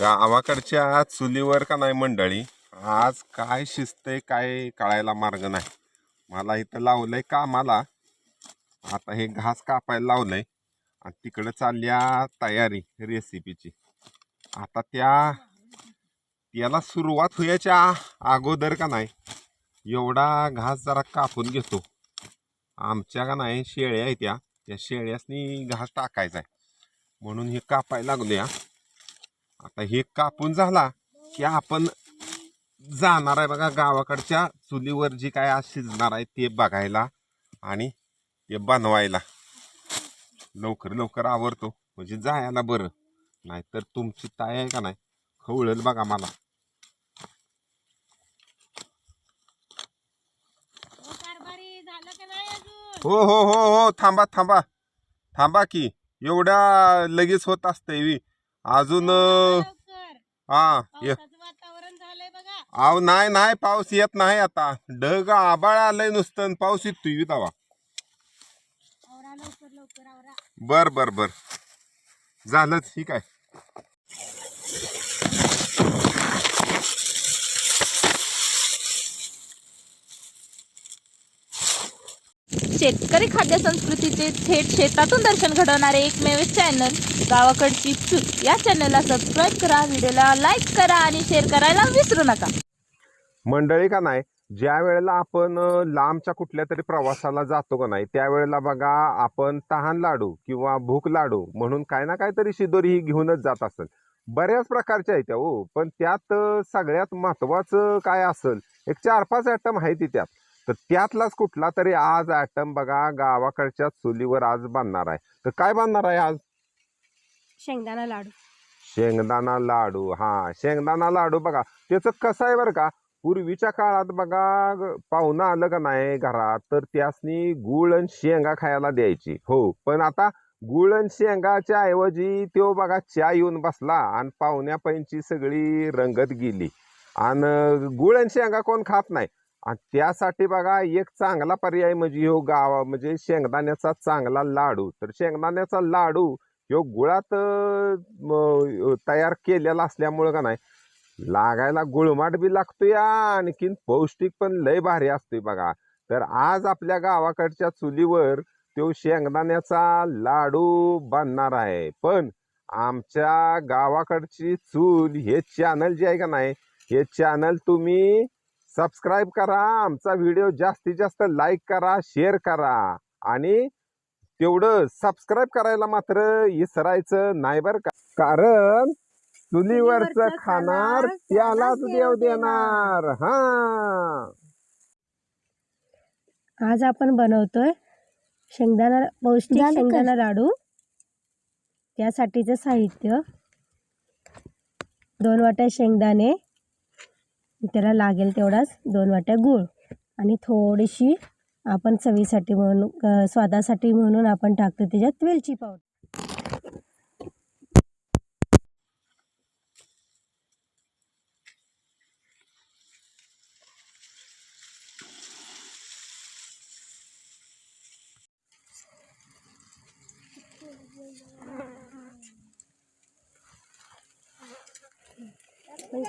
गावाकडच्या चुलीवर का नाही मंडळी? आज काय शिजतंय काय कळायला मार्ग नाही. मला इथं लावलंय कामाला. आता हे घास कापायला लावलंय. आणि तिकडं चालल्या तयारी रेसिपीची आता त्या याला सुरुवात होयाच्या अगोदर का नाही एवढा घास जरा कापून घेतो. आमच्या का नाही शेळ्या आहेत त्या. शेळ्यासनी घास टाकायचा आहे म्हणून हे कापायला लागलो या आता हे कापून झाला की आपण जाणार आहे बघा गावाकडच्या चुलीवर जी काय आज शिजणार आहे ते बघायला आणि ते बनवायला. लवकर लवकर आवरतो. म्हणजे जायला बरं. नाहीतर तुमची ताय आहे का नाही? खवळेल बघा मला. हो हो हो हो हो. थांबा थांबा. थांबा की. एवढ्या लगेच होत असते वी अजून हा वातावरण झालंय बघा. आव नाही नाही पाऊस येत नाही आता. ढग आबाळ आलंय नुसतं आणि पाऊस आवरा लवकर लवकर आवरा. बर बर बर. झालंच ठीक आहे शेतकरी खाद्य संस्कृतीचे थेट शेतातून दर्शन घडवणारे एकमेव चॅनल गावाकडची चूक. या चॅनलला सबस्क्राईब करा व्हिडिओला लाईक करा आणि शेअर करायला विसरू नका. मंडळी का नाही ज्या वेळेला आपण लांबच्या कुठल्या तरी प्रवासाला जातो का नाही त्यावेळेला बघा आपण तहान लाडू किंवा भूक लाडू म्हणून काय ना काहीतरी शिदोरी ही घेऊनच जात असेल. बऱ्याच प्रकारच्या आहेत त्या हो पण त्यात सगळ्यात महत्वाचं काय असेल एक चार पाच आयटम आहे ती त्यात. तर त्यातलाच कुठला तरी आज ॲटम बघा गावाकडच्या चुलीवर आज बांधणार आहे. तर काय बांधणार आहे आज? शेंगदाणा लाडू. शेंगदाणा लाडू. हा शेंगदाणा लाडू बघा. त्याचं कसं आहे बरं का? पूर्वीच्या काळात बघा पाहुणं आलं का नाही घरात तर त्यासनी गुळ आणि शेंगा खायला द्यायची. हो पण आता गुळ आणि शेंगाच्या ऐवजी तो बघा च्या येऊन बसला आणि पाहुण्या पैंची सगळी रंगत गेली. आणि गुळ आणि शेंगा कोण खात नाही. आणि त्यासाठी बघा एक चांगला पर्याय म्हणजे हो गावा म्हणजे शेंगदाण्याचा चांगला लाडू. तर शेंगदाण्याचा लाडू ह्यो गुळात तयार केलेला असल्यामुळं का नाही लागायला गुळमाट बी लागतो या आणखीन पौष्टिक पण लय भारी असतोय बघा. तर आज आपल्या गावाकडच्या चुलीवर तो शेंगदाण्याचा लाडू बांधणार आहे. पण आमच्या गावाकडची चूल हे चॅनल जे आहे का नाही हे चॅनल तुम्ही सबस्क्राईब करा आमचा व्हिडिओ जास्तीत जास्त लाईक करा शेअर करा. आणि तेवढं सबस्क्राईब करायला मात्र विसरायचं नाही बरं का. कारण चुलीवरच खाणार त्यालाच देव देव देणार. हा. आज आपण बनवतोय शेंगदाणा पौष्टिक झालं का? शेंगदाणा लाडू. त्यासाठीचं साहित्य. दोन वाट्या शेंगदाणे. त्याला लागेल तेवढाच दोन वाट्या गूळ. आणि थोडीशी आपण चवीसाठी म्हणून स्वादासाठी म्हणून आपण टाकतो त्याच्यात वेलची पावडर.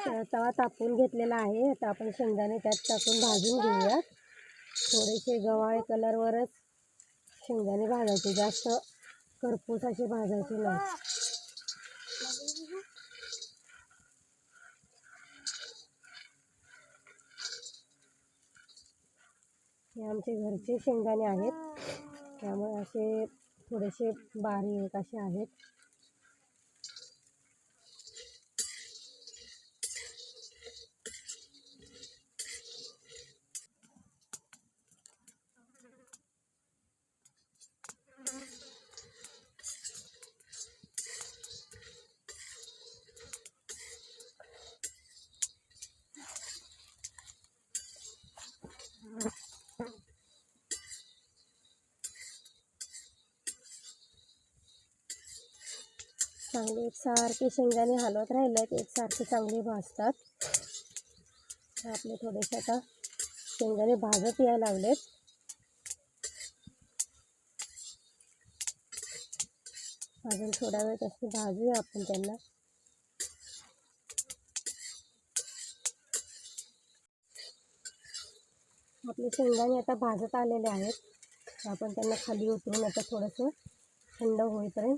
तवा तापून घेतलेला आहे. आता आपण शेंगदाणे त्यात टाकून भाजून घेऊयात. थोडेसे गव्हाळे कलरवरच शेंगदाणे भाजायचे. जास्त करपूस असे भाजायचे नाही. हे आमचे घरचे शेंगदाणे आहेत. त्यामुळे असे थोडेसे बारीक असे आहेत. चांगली एकसारखी शेंगदाणे हलवत राहिले आहेत एकसारखे चांगले भाजतात. आपले थोडेसे आता शेंगदाणे भाजत यायला लागलेत. अजून थोडा वेळ तसे भाजूया आपण त्यांना. आपले शेंगदाणे आता भाजत आलेले आहेत. आपण त्यांना खाली उतरून आता थोडंसं थंड होईपर्यंत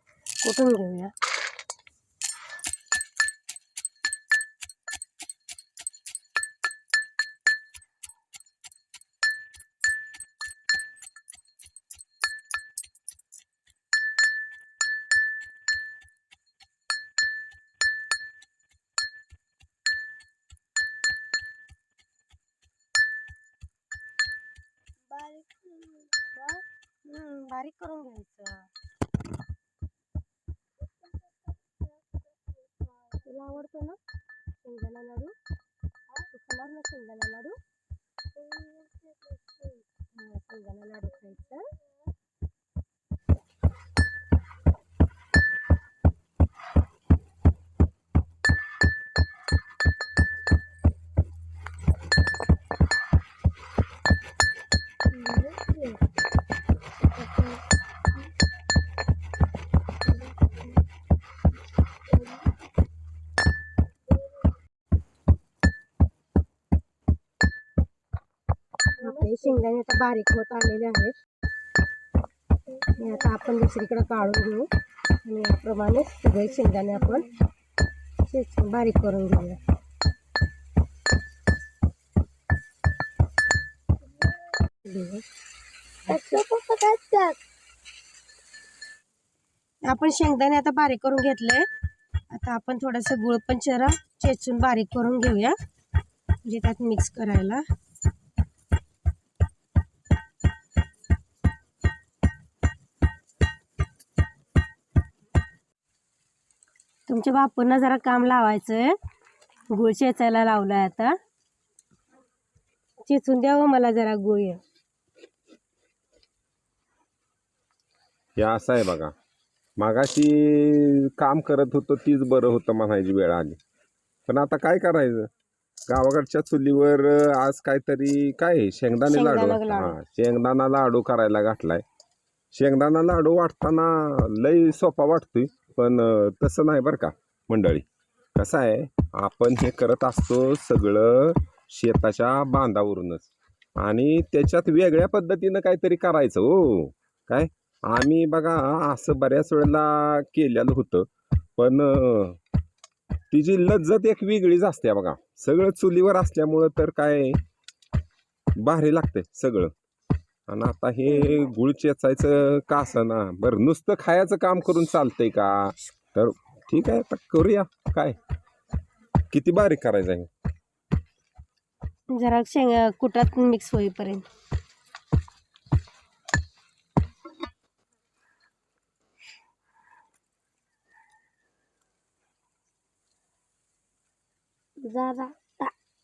कुटून घेऊया हम्म, बारीक करून घ्यायचं तुला हं, शेंगदाणा आपले आता बारीक होत आलेले आहेत. आता आपण दुसरीकडे काढून घेऊ. आणि याप्रमाणे सगळे शेंगदाणे आपण बारीक करून घेऊया. आपण शेंगदाणे आता बारीक करून घेतले. आता आपण थोडंसं गुळ पण जरा चेचून बारीक करून घेऊया. म्हणजे त्यात मिक्स करायला. तुमच्या बापूंना जरा काम लावायचंय. गुळ चेचायला लावलाय आता. चेचून द्यावं मला जरा गुळ हे. हे असं आहे बघा. मागाशी काम करत होतो तीच बरं होतं म्हणायची वेळ आली. पण आता काय करायचं? गावाकडच्या चुलीवर आज काहीतरी काय आहे? शेंगदाणे लाडू शेंगदाणा लाडू. हा शेंगदाणा लाडू करायला घातलाय. शेंगदाणा लाडू वाटताना लय सोपा वाटतोय. पण तसं नाही बरं का मंडळी. कसं आहे आपण हे करत असतो सगळं शेताच्या बांधावरूनच. आणि त्याच्यात वेगळ्या पद्धतीनं काहीतरी करायचं हो. काय? आम्ही बघा असं बऱ्याच वेळेला केलेलं होतं. पण तिची लज्जत एक वेगळीच असते बघा. सगळं चुलीवर असल्यामुळं तर काय भारी लागतंय सगळं. आणि आता हे गुळ चेचायचं का असं ना बरं नुसतं खायचं काम करून चालतंय का? तर ठीक आहे आता करूया. काय? किती बारीक करायचं आहे? जरा शेंग कुटात मिक्स होईपर्यंत. जरा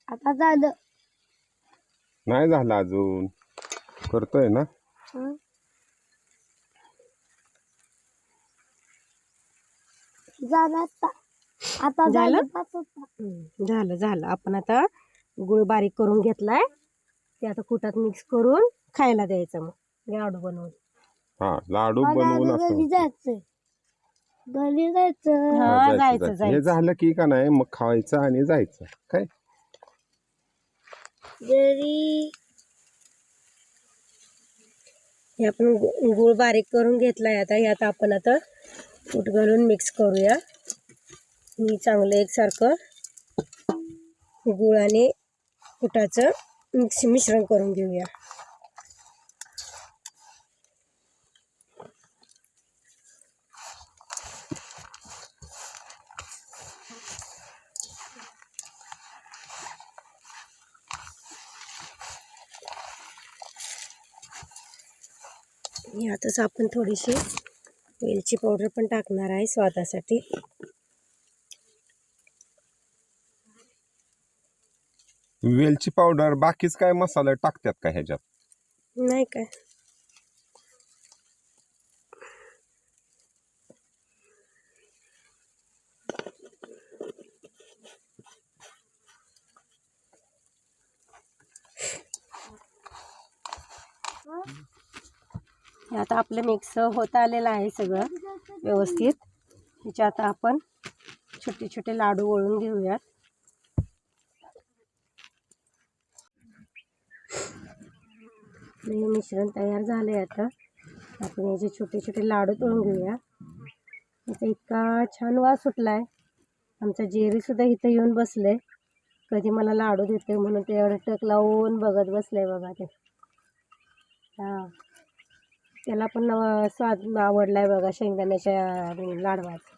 आता झालं. नाही झालं अजून. करतोय ना? झालं आता. आता झालं हम्म, झालं झालं. आपण आता गुळ बारीक करून घेतलाय. ते आता कुटात मिक्स करून खायला द्यायचं मग. लाडू बनवून. हा लाडू बनवून असं. जायचं घरी जायचं हा, हा जायचं, जायचं जायचं. हे जायचं. झालं की का नाही मग खायचं आणि जायचं. काय? जरी हे आपण गुळ बारीक करून घेतला आहे आता. यात आपण आता कूट घालून मिक्स करूया. मी चांगलं एकसारखं गुळ आणि कुटाचं मिक्स मिश्रण करून घेऊया. यातच आपण थोडीशी वेलची पावडर पण टाकणार आहे स्वादासाठी. वेलची पावडर बाकीच काय मसाले टाकतात का ह्याच्यात? नाही काय. आता आपलं मिक्स होत आलेलं आहे सगळं व्यवस्थित. ह्याचे आता आपण छोटे छोटे लाडू वळून घेऊयात. हे मिश्रण तयार झाले आता. आपण याचे छोटे छोटे लाडू तळून घेऊया. इथं इतका छान वास सुटलाय. आमचा जेरी सुद्धा इथं येऊन बसले कधी मला लाडू देते म्हणून ते एवढं टक लावून बघत बसले बघा ते. हा. त्याला पण नवा स्वाद आहे बघा शेंगदाण्याच्या लाडवाचा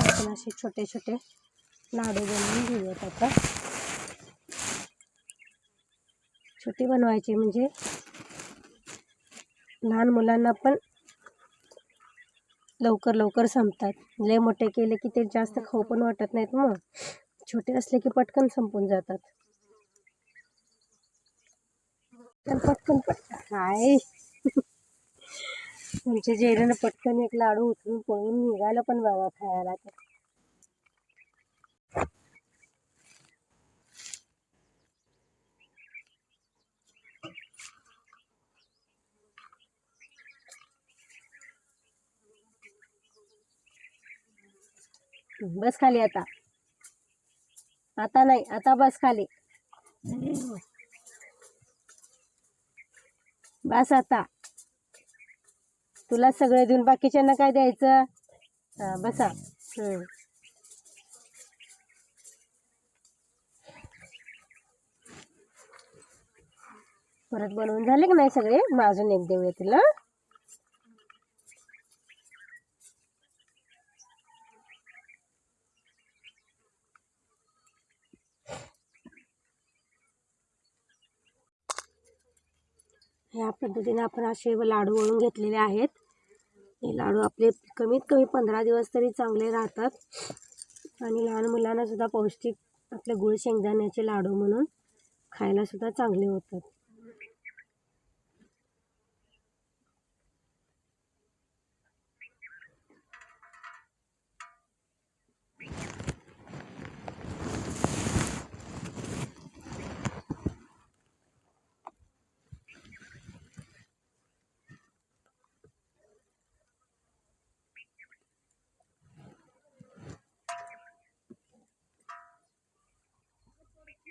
आपण असे छोटे छोटे लाडू बनवून घेऊयात आता. छोटी बनवायची म्हणजे लहान मुलांना पण लवकर लवकर संपतात. लय मोठे केले की ते जास्त खाऊ पण वाटत नाहीत मग छोटे असले की पटकन संपून जातात. तर पटकन पट हाय. आमच्या जेरीनं पटकन एक लाडू उचलून पळून निघालं पण बाबा खायला तर. बस खाली आता. आता नाही आता बस खाली. बस आता. तुला सगळे देऊन बाकीच्यांना काय द्यायचं? बसा. हम्म. परत बनवून झाले की नाही सगळे? मग अजून एक देऊया तुला. ह्या पद्धतीने आपण असे लाडू वळून घेतलेले आहेत. हे लाडू आपले कमीत कमी पंधरा दिवस तरी चांगले राहतात. आणि लहान मुलांनासुद्धा पौष्टिक आपले गुळ शेंगदाण्याचे लाडू म्हणून खायलासुद्धा चांगले होतात.